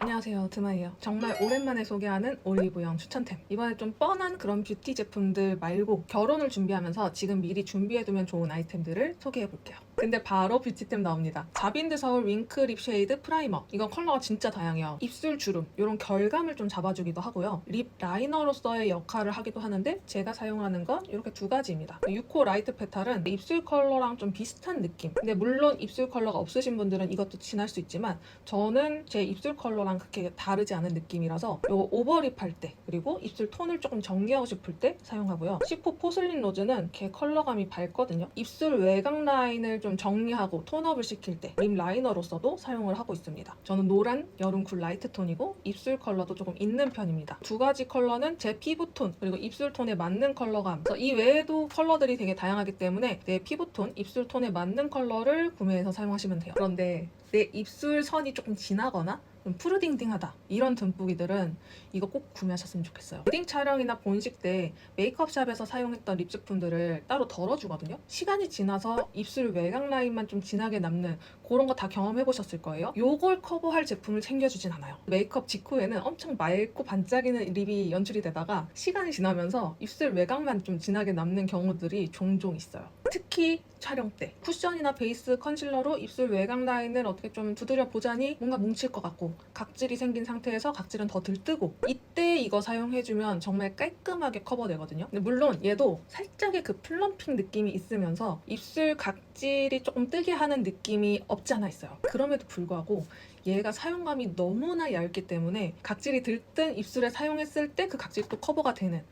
안녕하세요. 드마이에요. 정말 오랜만에 소개하는 올리브영 추천템. 이번에 좀 뻔한 그런 뷰티 제품들 말고 결혼을 준비하면서 지금 미리 준비해두면 좋은 아이템들을 소개해볼게요 근데 바로 뷰티템 나옵니다. 자빈드 서울 윙크 립 쉐이드 프라이머. 이건 컬러가 진짜 다양해요. 입술 주름 이런 결감을 좀 잡아주기도 하고요. 립 라이너로서의 역할을 하기도 하는데 제가 사용하는 건 이렇게 두 가지입니다. 6호 라이트 페탈은 입술 컬러랑 좀 비슷한 느낌. 근데 물론 입술 컬러가 없으신 분들은 이것도 진할 수 있지만 저는 제 입술 컬러랑 그렇게 다르지 않은 느낌이라서 이거 오버립 할 때 그리고 입술 톤을 조금 정리하고 싶을 때 사용하고요. 10호 포슬린 로즈는 걔 컬러감이 밝거든요. 입술 외곽 라인을 좀 정리하고 톤업을 시킬 때 립 라이너로서도 사용을 하고 있습니다. 저는 노란 여름 쿨 라이트 톤이고 입술 컬러도 조금 있는 편입니다. 두 가지 컬러는 제 피부 톤 그리고 입술 톤에 맞는 컬러감. 이 외에도 컬러들이 되게 다양하기 때문에 내 피부 톤 입술 톤에 맞는 컬러를 구매해서 사용하시면 돼요. 그런데 내 입술 선이 조금 좀 푸르딩딩하다. 이런 듬뿌기들은 이거 꼭 구매하셨으면 좋겠어요. 웨딩 촬영이나 본식 때 메이크업샵에서 사용했던 립 제품들을 따로 덜어주거든요. 시간이 지나서 입술 외곽 라인만 좀 진하게 남는 그런 거 다 경험해 보셨을 거예요. 요걸 커버할 제품을 챙겨주진 않아요. 메이크업 직후에는 엄청 맑고 반짝이는 립이 연출이 되다가 시간이 지나면서 입술 외곽만 좀 진하게 남는 경우들이 종종 있어요. 특히 촬영 때 쿠션이나 베이스 컨실러로 입술 외곽 라인을 어떻게 좀 두드려 보자니 뭔가 뭉칠 것 같고 각질이 생긴 상태에서 각질은 더 들뜨고 이때 이거 사용해주면 정말 깔끔하게 커버되거든요. 물론 얘도 살짝의 그 플럼핑 느낌이 있으면서 입술 각질이 조금 뜨게 하는 느낌이 없지 않아 있어요. 그럼에도 불구하고 얘가 사용감이 너무나 얇기 때문에 각질이 들뜬 입술에 사용했을 때 그 각질이 또 커버가 되는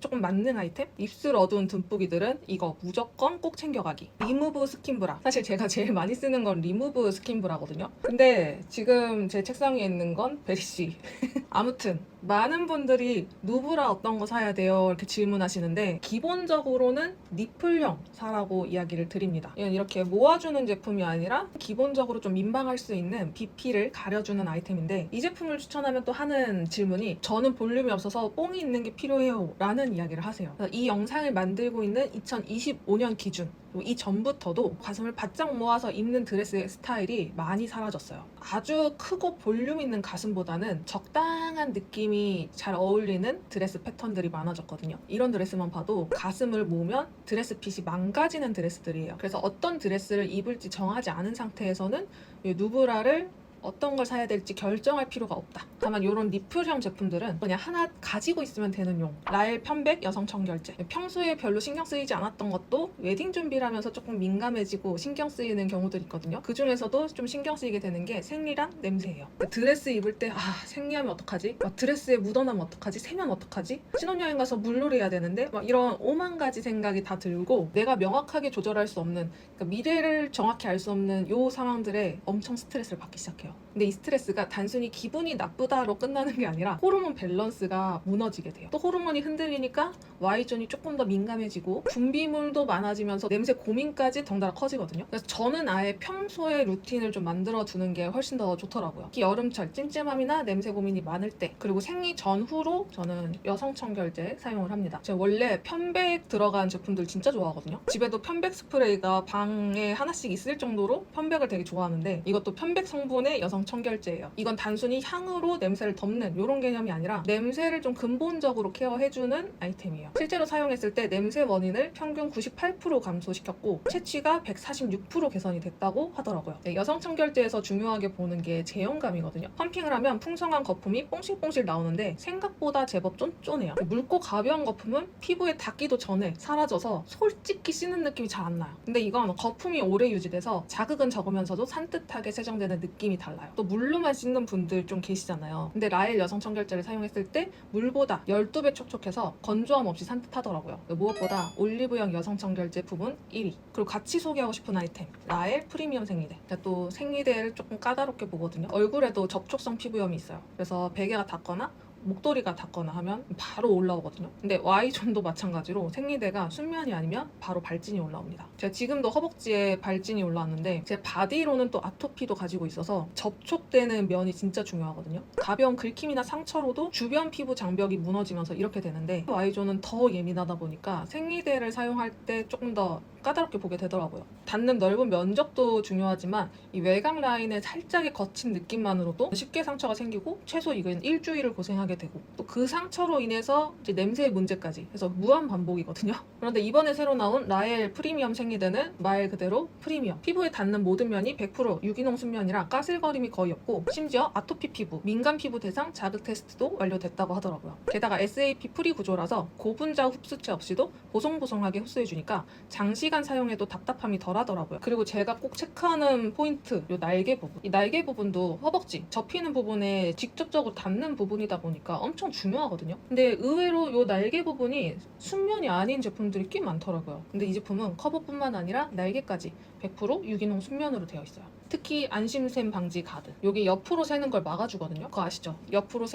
조금 맞는 아이템? 입술 어두운 듬뿌기들은 이거 무조건 꼭 챙겨가기. 리무브 스킨브라. 사실 제가 제일 많이 쓰는 건 리무브 스킨브라거든요. 근데 지금 제 책상 위에 있는 건 베리씨. 아무튼 많은 분들이 누브라 어떤 거 사야 돼요? 이렇게 질문하시는데 기본적으로는 니플형 사라고 이야기를 드립니다. 이렇게 모아주는 제품이 아니라 기본적으로 좀 민망할 수 있는 BP를 가려주는 아이템인데 이 제품을 추천하면 또 하는 질문이 저는 볼륨이 없어서 뽕이 있는 게 필요해요 라는 이야기를 하세요. 이 영상을 만들고 있는 2025년 기준 이 전부터도 가슴을 바짝 모아서 입는 드레스의 스타일이 많이 사라졌어요. 아주 크고 볼륨 있는 가슴보다는 적당한 느낌이 잘 어울리는 드레스 패턴들이 많아졌거든요. 이런 드레스만 봐도 가슴을 모으면 드레스 핏이 망가지는 드레스들이에요. 그래서 어떤 드레스를 입을지 정하지 않은 상태에서는 이 누브라를 어떤 걸 사야 될지 결정할 필요가 없다. 다만 이런 리플형 제품들은 그냥 하나 가지고 있으면 되는 용. 라엘 편백 여성 청결제. 평소에 별로 신경 쓰이지 않았던 것도 웨딩 준비를 하면서 조금 민감해지고 신경 쓰이는 경우들이 있거든요. 그 중에서도 좀 신경 쓰이게 되는 게 생리랑 냄새예요. 드레스 입을 때 아 생리하면 어떡하지? 막 드레스에 묻어나면 어떡하지? 세면 어떡하지? 신혼여행 가서 물놀이 해야 되는데 막 이런 오만 가지 생각이 다 들고 내가 명확하게 조절할 수 없는 그러니까 미래를 정확히 알 수 없는 요 상황들에 엄청 스트레스를 받기 시작해요. 있어요. 근데 이 스트레스가 단순히 기분이 나쁘다로 끝나는 게 아니라 호르몬 밸런스가 무너지게 돼요. 또 호르몬이 흔들리니까 Y존이 조금 더 민감해지고 분비물도 많아지면서 냄새 고민까지 덩달아 커지거든요. 그래서 저는 아예 평소에 루틴을 좀 만들어 두는 게 훨씬 더 좋더라고요. 특히 여름철 찜찜함이나 냄새 고민이 많을 때 그리고 생리 전후로 저는 여성 청결제 사용을 합니다. 제가 원래 편백 들어간 제품들 진짜 좋아하거든요. 집에도 편백 스프레이가 방에 하나씩 있을 정도로 편백을 되게 좋아하는데 이것도 편백 성분의 여성 청결제예요. 이건 단순히 향으로 냄새를 덮는 이런 개념이 아니라 냄새를 좀 근본적으로 케어해주는 아이템이에요. 실제로 사용했을 때 냄새 원인을 평균 98% 감소시켰고 채취가 146% 개선이 됐다고 하더라고요. 네, 여성 청결제에서 중요하게 보는 게 제형감이거든요. 펌핑을 하면 풍성한 거품이 뽕실뽕실 나오는데 생각보다 제법 쫀쫀해요. 묽고 가벼운 거품은 피부에 닿기도 전에 사라져서 솔직히 씻는 느낌이 잘 안 나요. 근데 이건 거품이 오래 유지돼서 자극은 적으면서도 산뜻하게 세정되는 느낌이 달라요. 또 물로만 씻는 분들 좀 계시잖아요. 근데 라엘 여성 청결제를 사용했을 때 물보다 12배 촉촉해서 건조함 없이 산뜻하더라고요. 무엇보다 올리브영 여성 청결제 부분 1위. 그리고 같이 소개하고 싶은 아이템 라엘 프리미엄 생리대. 또 생리대를 조금 까다롭게 보거든요. 얼굴에도 접촉성 피부염이 있어요. 그래서 베개가 닿거나 목도리가 닿거나 하면 바로 올라오거든요. 근데 Y존도 마찬가지로 생리대가 순면이 아니면 바로 발진이 올라옵니다. 제가 지금도 허벅지에 발진이 올라왔는데 제 바디로는 또 아토피도 가지고 있어서 접촉되는 면이 진짜 중요하거든요. 가벼운 긁힘이나 상처로도 주변 피부 장벽이 무너지면서 이렇게 되는데 Y존은 더 예민하다 보니까 생리대를 사용할 때 조금 더 까다롭게 보게 되더라고요. 닿는 넓은 면적도 중요하지만 이 외곽 라인의 살짝의 거친 느낌만으로도 쉽게 상처가 생기고 최소 이건 일주일을 고생하게 되고 또 그 상처로 인해서 이제 냄새의 문제까지 해서 무한 반복이거든요. 그런데 이번에 새로 나온 라엘 프리미엄 생리대는 말 그대로 프리미엄. 피부에 닿는 모든 면이 100% 유기농 순면이라 까슬거림이 거의 없고 심지어 아토피 피부, 민감 피부 대상 자극 테스트도 완료됐다고 하더라고요. 게다가 SAP 프리 구조라서 고분자 흡수체 없이도 보송보송하게 흡수해주니까 장시 간 사용해도 답답함이 덜하더라고요. 그리고 제가 꼭 체크하는 포인트, 요 날개 부분. 이 날개 부분도 허벅지, 접히는 부분에 직접적으로 닿는 부분이다 보니까 엄청 중요하거든요. 근데 의외로 요 날개 부분이 순면이 아닌 제품들이 꽤 많더라고요. 근데 이 제품은 커버뿐만 아니라 날개까지 100% 유기농 순면으로 되어 있어요. 특히 안심샘 방지 가드. 여기 옆으로 새는 걸 막아주거든요. 그거 아시죠? 옆으로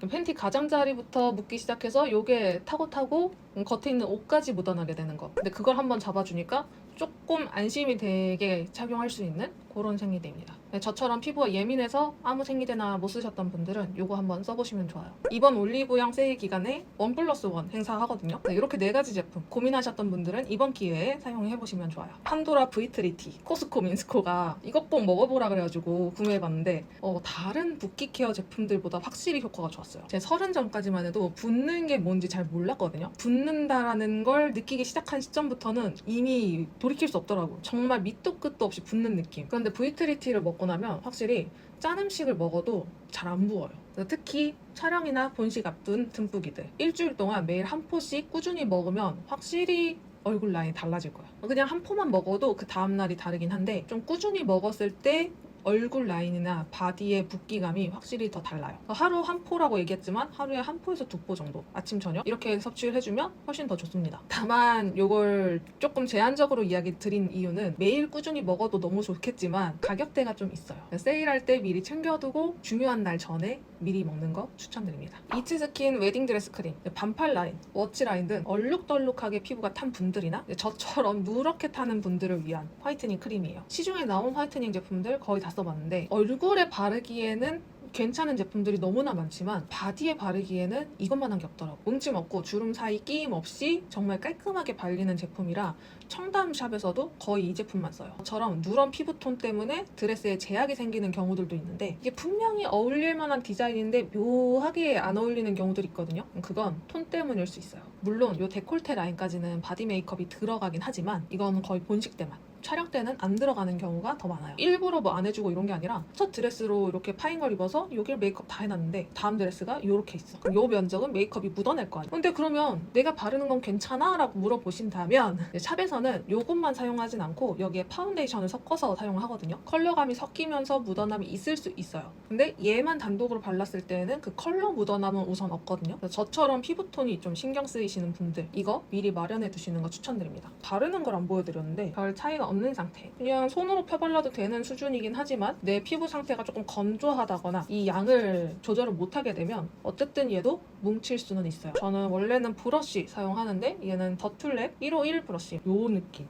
그 팬티 가장자리부터 묻기 시작해서 요게 타고 타고 음, 겉에 있는 옷까지 묻어나게 되는 거. 근데 그걸 한번 잡아주니까 조금 안심이 되게 착용할 수 있는 그런 생리대입니다. 네, 저처럼 피부가 예민해서 아무 생리대나 못 쓰셨던 분들은 이거 한번 써보시면 좋아요. 이번 올리브영 세일 기간에 원 플러스 원 행사하거든요. 네, 이렇게 네 가지 제품 고민하셨던 분들은 이번 기회에 사용해보시면 좋아요. 판도라 V3T, 코스코 민스코가 이것 꼭 먹어보라 그래가지고 구매해봤는데 어, 다른 붓기 케어 제품들보다 확실히 효과가 좋았어요. 제 서른 전까지만 해도 붓는 게 뭔지 잘 몰랐거든요. 붓는다라는 걸 느끼기 시작한 시점부터는 이미 돌이킬 수 없더라고요. 정말 밑도 끝도 없이 붓는 느낌. 그런데 V3T를 먹고 나면 확실히 짠 음식을 먹어도 잘 안 부어요. 특히 촬영이나 본식 앞둔 듬뿌기들 일주일 동안 매일 한 포씩 꾸준히 먹으면 확실히 얼굴 라인이 달라질 거예요. 그냥 한 포만 먹어도 그 다음 날이 다르긴 한데 좀 꾸준히 먹었을 때 얼굴 라인이나 바디의 붓기감이 확실히 더 달라요. 하루 한 포라고 얘기했지만 하루에 한 포에서 두 포 정도 아침 저녁 이렇게 섭취를 해주면 훨씬 더 좋습니다. 다만 이걸 조금 제한적으로 이야기 드린 이유는 매일 꾸준히 먹어도 너무 좋겠지만 가격대가 좀 있어요. 세일할 때 미리 챙겨두고 중요한 날 전에 미리 먹는 거 추천드립니다. 이츠스킨 웨딩드레스 크림, 반팔 라인, 워치 라인 등 얼룩덜룩하게 피부가 탄 분들이나 저처럼 누렇게 타는 분들을 위한 화이트닝 크림이에요. 시중에 나온 화이트닝 제품들 거의 다 써봤는데 얼굴에 바르기에는 괜찮은 제품들이 너무나 많지만 바디에 바르기에는 이것만 한 게 없더라고. 뭉침 없고 주름 사이 끼임 없이 정말 깔끔하게 발리는 제품이라 청담샵에서도 거의 이 제품만 써요. 저처럼 누런 피부톤 때문에 드레스에 제약이 생기는 경우들도 있는데 이게 분명히 어울릴 만한 디자인인데 묘하게 안 어울리는 경우들이 있거든요. 그건 톤 때문일 수 있어요. 물론 이 데콜테 라인까지는 바디 메이크업이 들어가긴 하지만 이건 거의 본식 때만. 촬영 때는 안 들어가는 경우가 더 많아요. 일부러 뭐 안 해주고 이런 게 아니라 첫 드레스로 이렇게 파인 걸 입어서 여기를 메이크업 다 해놨는데 다음 드레스가 이렇게 있어. 요 면적은 메이크업이 묻어날 거 아니야. 근데 그러면 내가 바르는 건 괜찮아? 라고 물어보신다면 샵에서는 요것만 사용하진 않고 여기에 파운데이션을 섞어서 사용하거든요. 컬러감이 섞이면서 묻어남이 있을 수 있어요. 근데 얘만 단독으로 발랐을 때는 그 컬러 묻어남은 우선 없거든요. 저처럼 피부톤이 좀 신경 쓰이시는 분들 이거 미리 마련해 두시는 거 추천드립니다. 바르는 걸 안 보여드렸는데 별 차이가 없는 상태. 그냥 손으로 펴발라도 되는 수준이긴 하지만 내 피부 상태가 조금 건조하다거나 이 양을 조절을 못하게 되면 어쨌든 얘도 뭉칠 수는 있어요. 저는 원래는 브러쉬 사용하는데 얘는 더툴랩 151 브러쉬 요 느낌.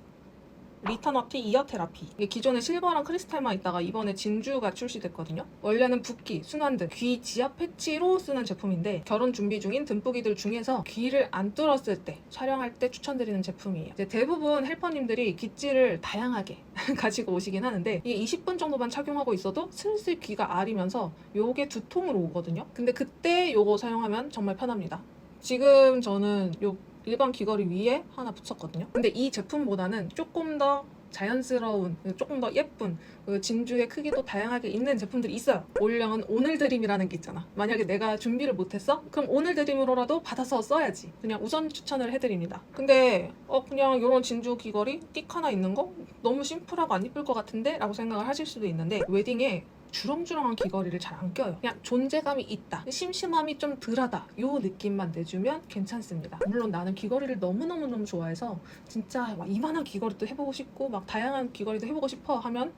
리터너티 이어 테라피. 이게 기존에 실버랑 크리스탈만 있다가 이번에 진주가 출시됐거든요. 원래는 붓기, 순환등, 귀 지압 패치로 쓰는 제품인데 결혼 준비 중인 듬뿌기들 중에서 귀를 안 뚫었을 때 촬영할 때 추천드리는 제품이에요. 이제 대부분 헬퍼님들이 귀찌를 다양하게 가지고 오시긴 하는데 이게 20분 정도만 착용하고 있어도 슬슬 귀가 아리면서 요게 두통으로 오거든요. 근데 그때 요거 사용하면 정말 편합니다. 지금 저는 요 일반 귀걸이 위에 하나 붙였거든요. 근데 이 제품보다는 조금 더 자연스러운, 조금 더 예쁜 그 진주의 크기도 다양하게 있는 제품들이 있어요. 올영은 오늘 드림이라는 게 있잖아. 만약에 내가 준비를 못했어? 그럼 오늘 드림으로라도 받아서 써야지. 그냥 우선 추천을 해드립니다. 근데 어 그냥 이런 진주 귀걸이 띡 하나 있는 거 너무 심플하고 안 이쁠 것 같은데? 라고 생각을 하실 수도 있는데 웨딩에 주렁주렁한 귀걸이를 잘 안 껴요. 그냥 존재감이 있다. 심심함이 좀 덜하다. 요 느낌만 내주면 괜찮습니다. 물론 나는 귀걸이를 너무너무너무 좋아해서 진짜 막 이만한 귀걸이도 해보고 싶고 막 다양한 귀걸이도 해보고 싶어 하면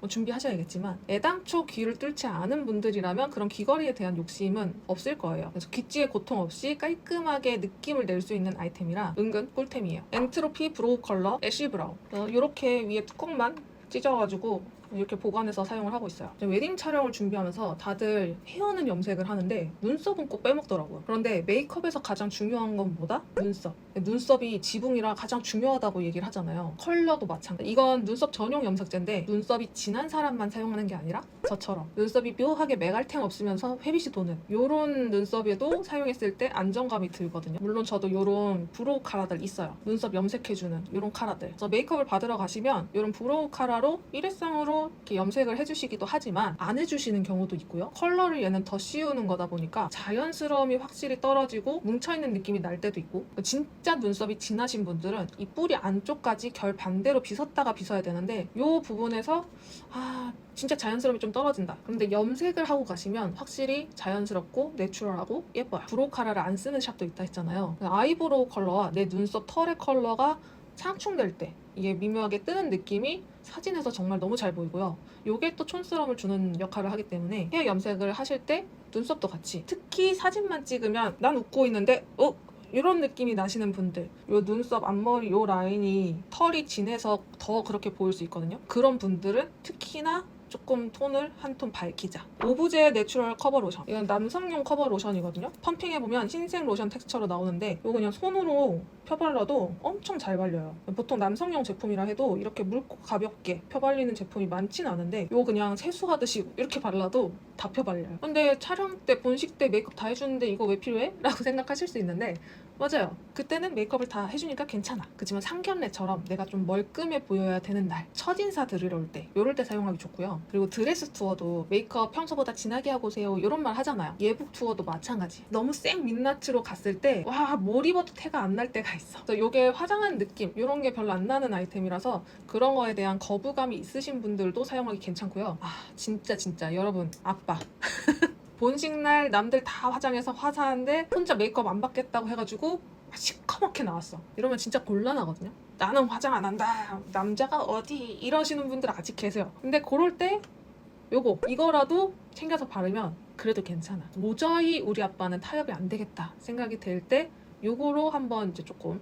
뭐 준비하셔야겠지만 애당초 귀를 뚫지 않은 분들이라면 그런 귀걸이에 대한 욕심은 없을 거예요. 그래서 귀찌의 고통 없이 깔끔하게 느낌을 낼 수 있는 아이템이라 은근 꿀템이에요. 엔트로피 브로우 컬러 애쉬 브라운 이렇게 위에 뚜껑만 찢어가지고 이렇게 보관해서 사용을 하고 있어요. 웨딩 촬영을 준비하면서 다들 헤어는 염색을 하는데 눈썹은 꼭 빼먹더라고요. 그런데 메이크업에서 가장 중요한 건 뭐다? 눈썹. 눈썹이 지붕이라 가장 중요하다고 얘기를 하잖아요. 컬러도 마찬가지. 이건 눈썹 전용 염색제인데 눈썹이 진한 사람만 사용하는 게 아니라 저처럼 눈썹이 묘하게 메갈탱 없으면서 회빛이 도는 요런 눈썹에도 사용했을 때 안정감이 들거든요. 물론 저도 요런 브로우 카라들 있어요. 눈썹 염색해주는 요런 카라들. 그래서 메이크업을 받으러 가시면 요런 브로우 카라로 일회성으로 이렇게 염색을 해주시기도 하지만 안 해주시는 경우도 있고요. 컬러를 얘는 더 씌우는 거다 보니까 자연스러움이 확실히 떨어지고 뭉쳐있는 느낌이 날 때도 있고 진짜 눈썹이 진하신 분들은 이 뿌리 안쪽까지 결 반대로 빗었다가 빗어야 되는데 요 부분에서 아 진짜 자연스러움이 좀 떨어진다. 그런데 염색을 하고 가시면 확실히 자연스럽고 내추럴하고 예뻐요. 브로우 카라를 안 쓰는 샵도 있다 했잖아요. 아이브로우 컬러와 내 눈썹 털의 컬러가 상충될 때 이게 미묘하게 뜨는 느낌이 사진에서 정말 너무 잘 보이고요. 요게 또 촌스러움을 주는 역할을 하기 때문에 헤어 염색을 하실 때 눈썹도 같이 특히 사진만 찍으면 난 웃고 있는데 어? 이런 느낌이 나시는 분들 요 눈썹 앞머리 요 라인이 털이 진해서 더 그렇게 보일 수 있거든요 그런 분들은 특히나 조금 톤을 한 톤 밝히자. 오브제 내추럴 커버 로션. 이건 남성용 커버 로션이거든요. 펌핑해보면 흰색 로션 텍스처로 나오는데 이거 그냥 손으로 펴발라도 엄청 잘 발려요. 보통 남성용 제품이라 해도 이렇게 묽고 가볍게 펴발리는 제품이 많진 않은데 이거 그냥 세수하듯이 이렇게 발라도 다 펴발려요. 근데 촬영 때 본식 때 메이크업 다 해주는데 이거 왜 필요해? 라고 생각하실 수 있는데 맞아요. 그때는 메이크업을 다 해주니까 괜찮아. 그지만 상견례처럼 내가 좀 멀끔해 보여야 되는 날, 첫 인사 들으러 올 때, 요럴 때 사용하기 좋고요. 그리고 드레스 투어도 메이크업 평소보다 진하게 하고 오세요. 이런 말 하잖아요. 예복 투어도 마찬가지. 너무 생 민낯으로 갔을 때, 와, 뭘 입어도 태가 안 날 때가 있어. 그래서 요게 화장한 느낌, 요런 게 별로 안 나는 아이템이라서 그런 거에 대한 거부감이 있으신 분들도 사용하기 괜찮고요. 아, 진짜 진짜 여러분, 아빠. 본식날 남들 다 화장해서 화사한데 혼자 메이크업 안 받겠다고 해가지고 시커멓게 나왔어. 이러면 진짜 곤란하거든요. 나는 화장 안 한다. 남자가 어디 이러시는 분들 아직 계세요. 근데 그럴 때 요거 이거라도 챙겨서 바르면 그래도 괜찮아. 도저히 우리 아빠는 타협이 안 되겠다 생각이 들때 요거로 한번 이제 조금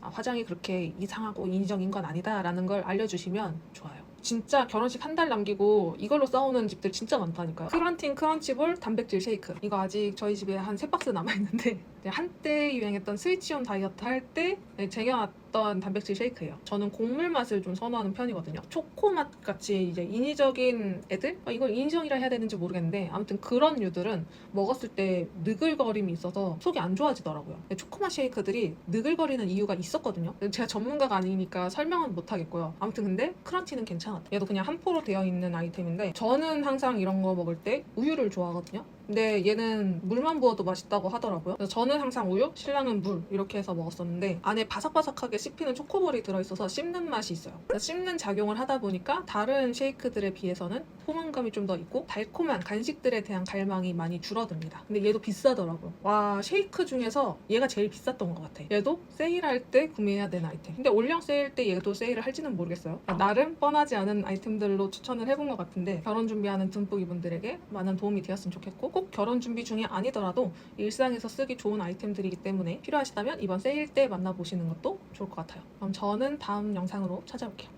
아, 화장이 그렇게 이상하고 인위적인 건 아니다라는 걸 알려주시면 좋아요. 진짜 결혼식 한 달 남기고 이걸로 싸우는 집들 진짜 많다니까요. 크런틴 크런치볼 단백질 쉐이크. 이거 아직 저희 집에 한 세 박스 남아있는데 한때 유행했던 스위치온 다이어트 할 때 쟁여놨던 단백질 쉐이크예요. 저는 곡물 맛을 좀 선호하는 편이거든요. 초코 맛 같이 이제 인위적인 애들? 아, 이걸 인위적이라 해야 되는지 모르겠는데 아무튼 그런 류들은 먹었을 때 느글거림이 있어서 속이 안 좋아지더라고요. 근데 초코 맛 쉐이크들이 느글거리는 이유가 있었거든요. 제가 전문가가 아니니까 설명은 못 하겠고요. 아무튼 근데 크런치는 괜찮았다. 얘도 그냥 한 포로 되어 있는 아이템인데 저는 항상 이런 거 먹을 때 우유를 좋아하거든요. 근데 얘는 물만 부어도 맛있다고 하더라고요. 그래서 저는 항상 우유, 신랑은 물 이렇게 해서 먹었었는데 안에 바삭바삭하게 씹히는 초코볼이 들어있어서 씹는 맛이 있어요. 씹는 작용을 하다 보니까 다른 쉐이크들에 비해서는 포만감이 좀 더 있고 달콤한 간식들에 대한 갈망이 많이 줄어듭니다. 근데 얘도 비싸더라고요. 와 쉐이크 중에서 얘가 제일 비쌌던 것 같아. 얘도 세일할 때 구매해야 되는 아이템. 근데 올영 세일 때 얘도 세일을 할지는 모르겠어요. 나름 뻔하지 않은 아이템들로 추천을 해본 것 같은데 결혼 준비하는 듬뿍 이 분들에게 많은 도움이 되었으면 좋겠고 꼭 결혼 준비 중이 아니더라도 일상에서 쓰기 좋은 아이템들이기 때문에 필요하시다면 이번 세일 때 만나보시는 것도 것 같아요. 그럼 저는 다음 영상으로 찾아올게요.